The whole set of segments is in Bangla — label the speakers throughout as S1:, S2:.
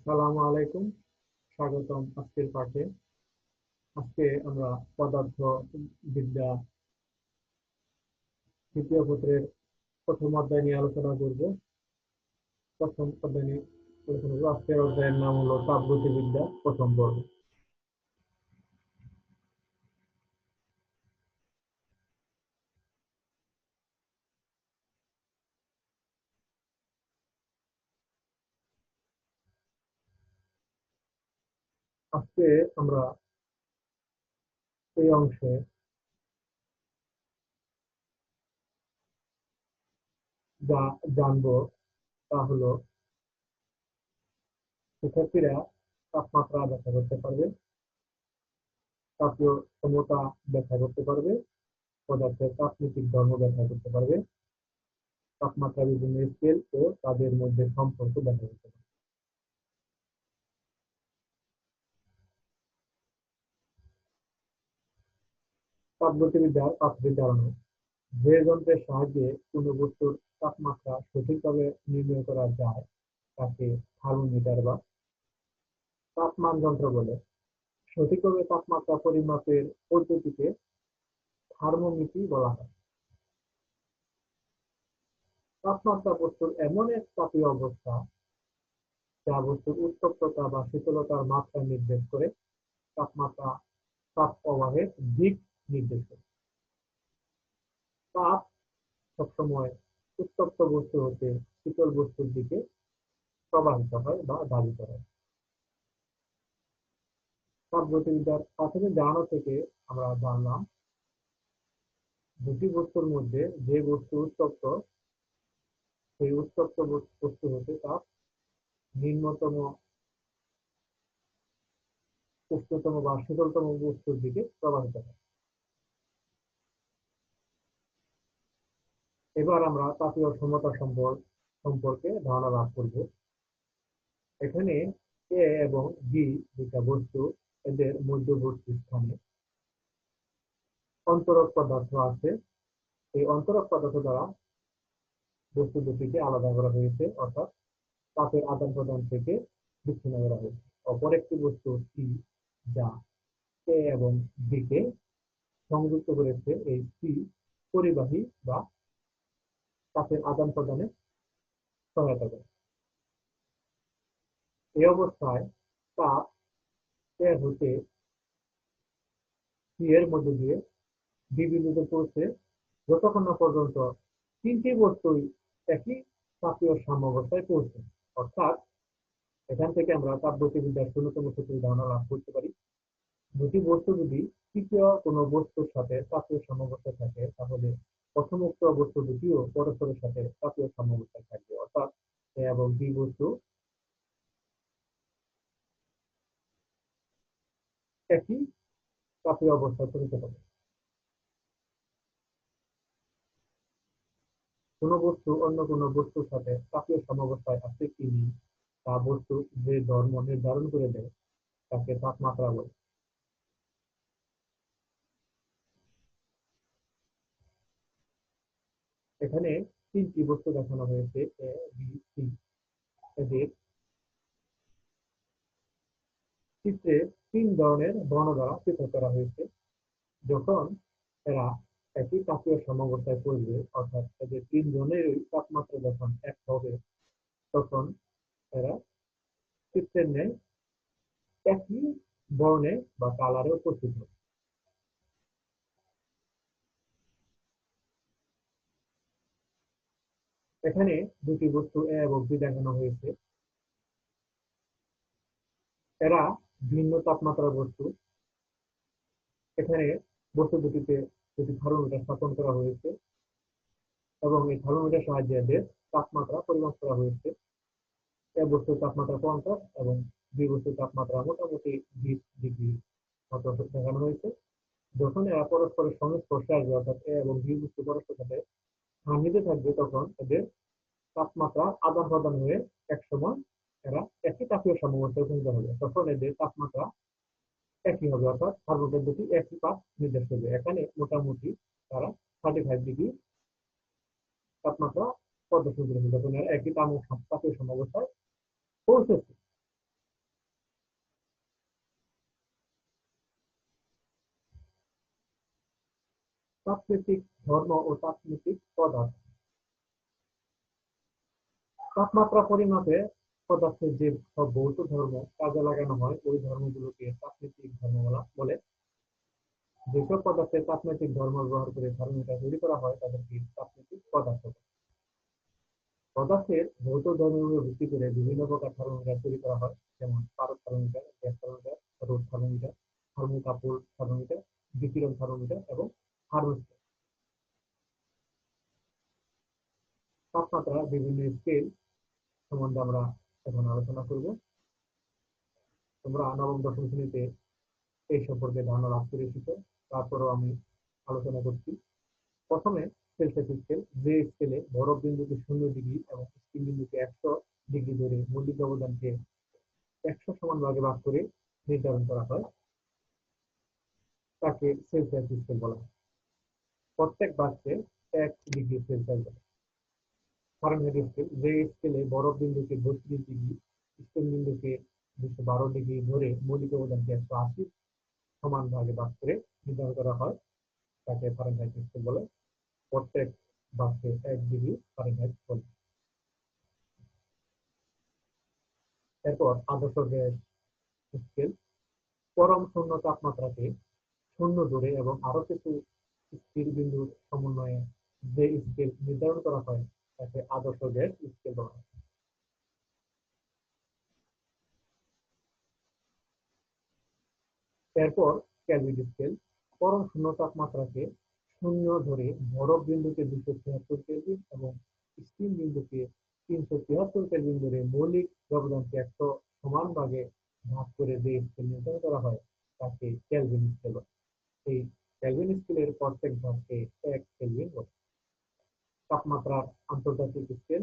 S1: আসসালামু আলাইকুম। স্বাগতম আজকের পাঠে। আজকে আমরা পদার্থ বিদ্যা তৃতীয় পত্রের প্রথম অধ্যায় নিয়ে আলোচনা করব। প্রথম অধ্যায় নিয়ে আলোচনা করব। আজকের অধ্যায়ের নাম হলো তাপগতিবিদ্যা, প্রথম পর্ব আজকে আমরা এই অংশে যা জানব তা হলো শিক্ষার্থীরা তাপমাত্রা ব্যাখ্যা করতে পারবে, তাপীয় ক্ষমতা ব্যাখ্যা করতে পারবে, পদার্থের তাপনীতিক ধর্ম ব্যাখ্যা করতে পারবে, তাপমাত্রা বিভিন্ন স্কেল ও তাদের মধ্যে সম্পর্ক ব্যাখ্যা করতে পারবে। তাপগতিবিদ্যার প্রাথমিক ধারণা যে যন্ত্রের সাহায্যে কোনো বস্তুর তাপমাত্রা সঠিকভাবে নির্ণয় করা যায়, তাকে থার্মোমিটার বা তাপমান যন্ত্র বলে। সঠিকভাবে তাপমাত্রা পরিমাপের পদ্ধতিকে থার্মোমিটার বলা হয়। তাপমাত্রা বস্তুর এমন এক তাপীয় অবস্থা যা বস্তুর উত্তপ্ততা বা শীতলতার মাত্রা নির্দেশ করে তাপমাত্রা, তাপ প্রবাহের দিক নির্দেশ করে। সবসময় উত্তপ্ত বস্তু হতে শীতল বস্তুর দিকে প্রবাহিত হয় বা দাবিত হয়। তাপ গতিবিদ্যার প্রাথমিক ধারণা থেকে আমরা জানলাম, দুটি বস্তুর মধ্যে যে বস্তু উত্তপ্ত, সেই উত্তপ্ত বস্তু হতে তাপ নিম্নতম উষ্ণতম বা শীতলতম বস্তুর দিকে প্রবাহিত হয়। এবার আমরা তাপীয় সমতা সম্পর্কে ধারণা লাভ করব। এখানে এ এবং বি দুটা বস্তু, এদের মধ্যবর্তী স্থানে অন্তরক পদার্থ আছে। এই অন্তরক পদার্থ দ্বারা বস্তু দুটিকে আলাদা করা হয়েছে, অর্থাৎ তাপের আদান প্রদান থেকে বিচ্ছিন্ন করা হয়েছে। অপর একটি বস্তু সি যা এ এবং বি কে সংযুক্ত করেছে। এই সি পরিবাহী বা তাপের আদান প্রদানে সহায়তা করে। এই অবস্থায় তাপ হতে এর মধ্যে দিয়ে বি বিন্দুতে পৌঁছে যতক্ষণ না পর্যন্ত তিনটি বস্তুই একই তাপীয় সাম্যাবস্থায় পৌঁছে। অর্থাৎ এখান থেকে আমরা তাপগতিবিদ্যার ন্যূনতম সূত্রের ধারণা লাভ করতে পারি। দুটি বস্তু যদি তৃতীয় কোনো বস্তুর সাথে তাপীয় সাম্যাবস্থায় থাকে, তাহলে প্রথম উক্ত বস্তু দুটিও পরস্পরের সাথে তাপীয় সাম্যাবস্থায় থাকবে, অর্থাৎ এ এবং বি বস্তু। একই তাপীয় অবস্থায় পরিণত হবে। কোন বস্তু অন্য কোন বস্তুর সাথে তাপীয় সাম্যাবস্থায় আছে কি নেই, তা বস্তু যে ধর্ম নির্ধারণ করে দেয়, তাকে তাপমাত্রা বলে। এখানে তিনটি বস্তু দেখানো হয়েছে এ বি সি এদের চিত্রে তিন ধরনের বর্ণ দ্বারা পৃথক করা হয়েছে। যখন এরা একই তাপীয় সমাবস্থায় পড়বে অর্থাৎ এদের তিন তিনজনেরই তাপমাত্রা যখন এক হবে, তখন এরা চিত্রের ন্যায় একই বর্ণে বা কালারে উপস্থিত হবে। এখানে দুটি বস্তু এ এবং বি দেখানো হয়েছে। এরা ভিন্ন তাপমাত্রার বস্তু। এখানে বস্তু দুটিতে দুটি থার্মোমিটার স্থাপন করা হয়েছে এবং এই থার্মোমিটার সাহায্যে এদের তাপমাত্রা পরিমাপ করা হয়েছে। এ বস্তুর তাপমাত্রা পঞ্চাশ এবং বি বস্তুর তাপমাত্রা মোটামুটি বিশ ডিগ্রি দেখানো হয়েছে। যখন এরা পরস্পরের সংস্পর্শে আসবে, অর্থাৎ এ এবং বি বস্তু পরস্পর সাথে নিতে থাকবে তখন এদের তাপমাত্রা আদান প্রদান হয়ে এক সময় এরা একই তাপীয় সাম্যাবস্থায় উপনীত হবে। তখন এদের তাপমাত্রা একই হবে, অর্থাৎ দুটি একই পাক নির্দেশ করবে। এখানে মোটামুটি তারা থার্টি ফাইভ ডিগ্রি তাপমাত্রা প্রদর্শন করেছে যখন এরা একই তাপীয় সাম্যাবস্থায় পৌঁছেছে। তাপনীতিক ধর্ম ও তাপনীতিক পদার্থ তাপমাত্রা পরিমাপে পদার্থের যে সব ভৌত ধর্ম কাজে লাগানো হয়, ওই ধর্মগুলোকে তাপনীতিক ধর্ম বলা যেসব পদার্থে তাপনীতিক ধর্ম ব্যবহার করে থার্মোমিটার তৈরি করা হয়, তাদেরকে তাপনীতিক পদার্থ পদার্থের ভৌত ধর্মের উপর ভিত্তি করে বিভিন্ন প্রকার থার্মোমিটার তৈরি করা হয়, যেমন পারদ থার্মোমিটার গ্যাস থার্মোমিটার রোদ থার্মোমিটার থার্মোকাপল থার্মোমিটার বিকিরণ থার্মোমিটার এবং থার্মোস্ট্যাট তাপমাত্রা বিভিন্ন স্কেল সম্বন্ধে আমরা এখন আলোচনা করব। তোমরা নবম, দশম শ্রেণীতে এই সম্পর্কে ধারণা লাভ করে এসেছ। তারপরও আমি আলোচনা করছি। প্রথমে সেলসিয়াস স্কেল যে স্কেলে বরফ বিন্দুকে শূন্য ডিগ্রি এবং স্টিম বিন্দুকে একশো ডিগ্রি ধরে মৌলিক অবদানকে একশো সমান ভাগে ভাগ করে নির্ধারণ করা হয়, তাকে সেলসিয়াস স্কেল বলা হয়। প্রত্যেক বাক্যে এক ডিগ্রি সেলসিয়াস যে স্কেলে বরফ বিন্দুকে বত্রিশ ডিগ্রি স্টিম বিন্দুকে দুশো বারো ডিগ্রি ধরে মৌলিক অবদানকে একশো আশি সমান ভাগে ভাগ করে নির্ধারণ করা হয়, তাকে ফারেনহাইট স্কেল বলে। প্রত্যেক বাক্যে এক ডিগ্রি ফারেনহাইট বলে। এরপর আদর্শ গ্যাস স্কেল পরম শূন্য তাপমাত্রাকে শূন্য ধরে এবং আরও কিছু স্থির বিন্দুর সমন্বয়ে যে স্কেল নির্ধারণ করা হয়, তাকে আদর্শ গ্যাস স্কেল বলা হয়। এরপর ক্যালভিন স্কেল পরম শূন্য তাপমাত্রাকে শূন্য ধরে বরফ বিন্দুকে দুশো ছিয়াত্তর কেলভিন এবং স্টিম বিন্দুকে তিনশো তিয়াত্তর কেলভিন ধরে মৌলিক ব্যবধানকে একশো সমান ভাগে ভাগ করে যে স্কেল নির্ধারণ করা হয়, তাকে ক্যালভিন স্কেল এই ক্যালভিন স্কেলের প্রত্যেক ভাগকে এক কেলভিন বলে তাপমাত্রার আন্তর্জাতিক স্কেল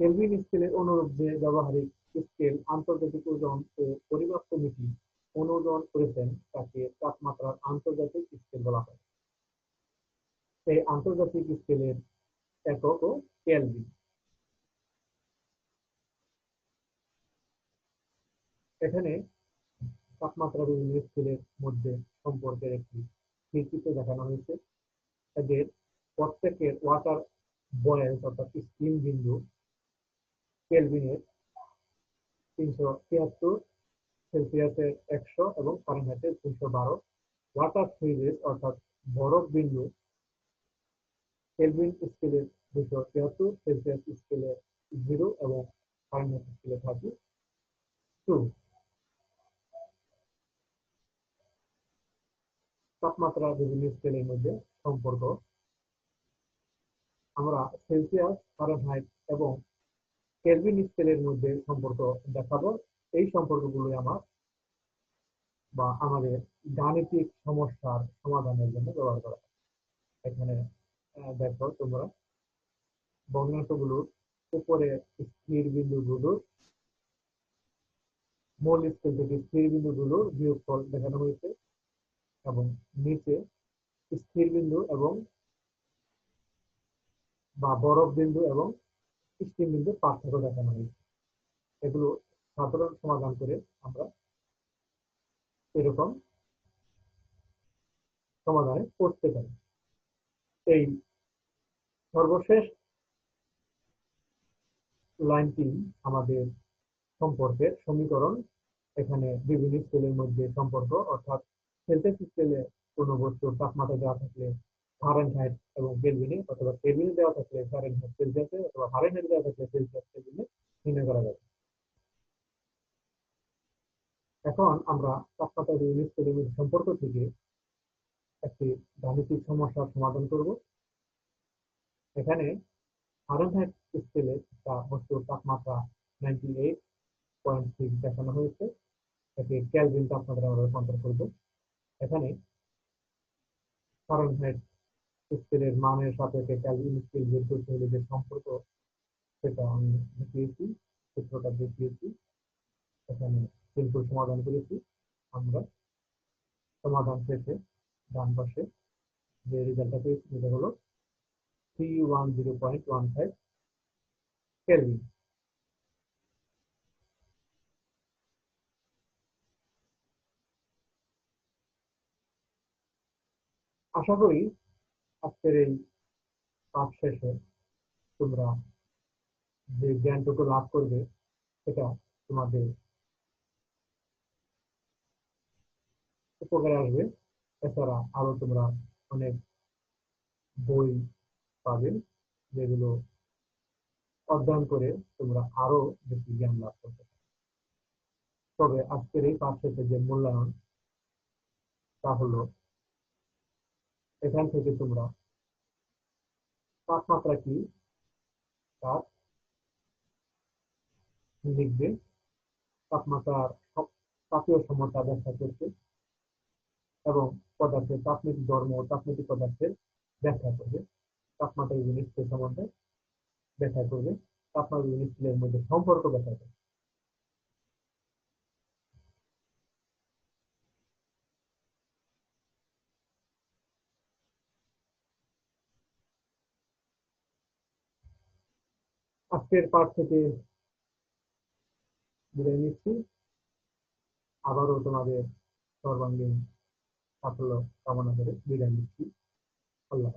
S1: কেলভিন স্কেলের অনুরূপ যে ব্যবহারিক স্কেল আন্তর্জাতিক ওজন ও পরিমাপ কমিটি অনুমোদন করেছেন তাকে তাপমাত্রার আন্তর্জাতিক স্কেল বলা হয় এই আন্তর্জাতিক স্কেলের একক ও কেলভিন এখানে তাপমাত্রা বিভিন্ন স্কেলের মধ্যে সম্পর্কের একটি চিত্র দেখানো হয়েছে। এদের প্রত্যেকের ওয়াটার বয়েস অর্থাৎ স্টিম বিন্দু কেলভিনের তিনশো তিয়াত্তর সেলসিয়াসের একশো এবং ফারেনহাইটের তিনশো বারো। ওয়াটার ফ্রিজেস অর্থাৎ বরফ বিন্দু কেলভিন স্কেলের দুশো তিয়াত্তর সেলসিয়াস স্কেলে জিরো এবং ফারেনহাইট স্কেলে থার্টি টু তাপমাত্রা বিভিন্ন স্কেলের মধ্যে সম্পর্ক। আমরা সেলসিয়াস ফারেনহাইট এবং কেলভিন স্কেলের মধ্যে সম্পর্ক দেখাবো। এই সম্পর্কগুলো আমার বা আমাদের গাণিতিক সমস্যার সমাধানের জন্য ব্যবহার করা এখানে দেখো তোমরা ভগ্নাংশগুলোর উপরে স্থির বিন্দুগুলোর মূল স্কেল থেকে স্থির বিন্দুগুলোর বিয়োগফল দেখানো হয়েছে। এবং নিচে স্থির বিন্দু এবং বা বরফ বিন্দু এবং স্টিম বিন্দু পার্থক্য দেখানো হয়েছে। এগুলো সাধারণ সমাধান করে আমরা এরকম সমাধানে করতে পারি। এই সর্বশেষ লাইনটি আমাদের সম্পর্কের সমীকরণ। এখানে বিভিন্ন স্কেলের মধ্যে সম্পর্ক, অর্থাৎ সেলসিয়াস স্কেলে কোনো বস্তুর তাপমাত্রা দেওয়া থাকলে ফারেনহাইট এবং কেলভিনে অথবা কেলভিনে দেওয়া থাকলে ফারেনহাইট সেলসিয়াসে অথবা ফারেনহাইট দেওয়া থাকলে সেলসিয়াস কেলভিনে নির্ণয় করা যাবে। এখন আমরা তাপমাত্রা স্কেলের মধ্যে সম্পর্ক থেকে একটি গাণিতিক সমস্যার সমাধান করব। এখানে ফারেনহাইট স্কেলে একটা বস্তুর তাপমাত্রা নাইনটি এইট পয়েন্ট সিক্স দেখানো হয়েছে। একে ক্যালভিন তাপমাত্রা আমরা রূপান্তর করব এখানে ফারেনহাইট স্কেলের মানের সাপেক্ষে ক্যালভিন স্কেল বের করতে হলে যে সম্পর্ক, সেটা আমি দেখিয়েছি, সূত্রটা দেখিয়েছি। এখানে সিম্পল সমাধান করেছি। আমরা সমাধান শেষে ডান পাশে যে রেজাল্টটা পেয়েছি, সেটা হলো three one zero point one five kelvin আশা করি আজকের এই পাঠ শেষে তোমরা যে জ্ঞানটুকু লাভ করবে, সেটা তোমাদের উপকারে আসবে। এছাড়া আরও তোমরা অনেক বই পাবে, যেগুলো অধ্যয়ন করে তোমরা আরও বেশি জ্ঞান লাভ করতে তবে আজকের এই পাঠ শেষে যে মূল্যায়ন, তা হলো এখান থেকে তোমরা তাপমাত্রা কি? তার লিখবে তাপমাত্রার তাপীয় সমতা ব্যাখ্যা করতে এবং পদার্থের তাপনীতি ধর্ম ও পদার্থের ব্যাখ্যা করবে। তাপমাত্রা স্কেল সম্বন্ধে ব্যাখ্যা করবে। তাপমাত্রা স্কেলের মধ্যে সম্পর্ক ব্যাখ্যা করবে। আজকের পাঠ থেকে বিদায় নিচ্ছি আবারও তোমাদের সর্বাঙ্গীন সাফল্য কামনা করে বিদায় নিচ্ছি আল্লাহ।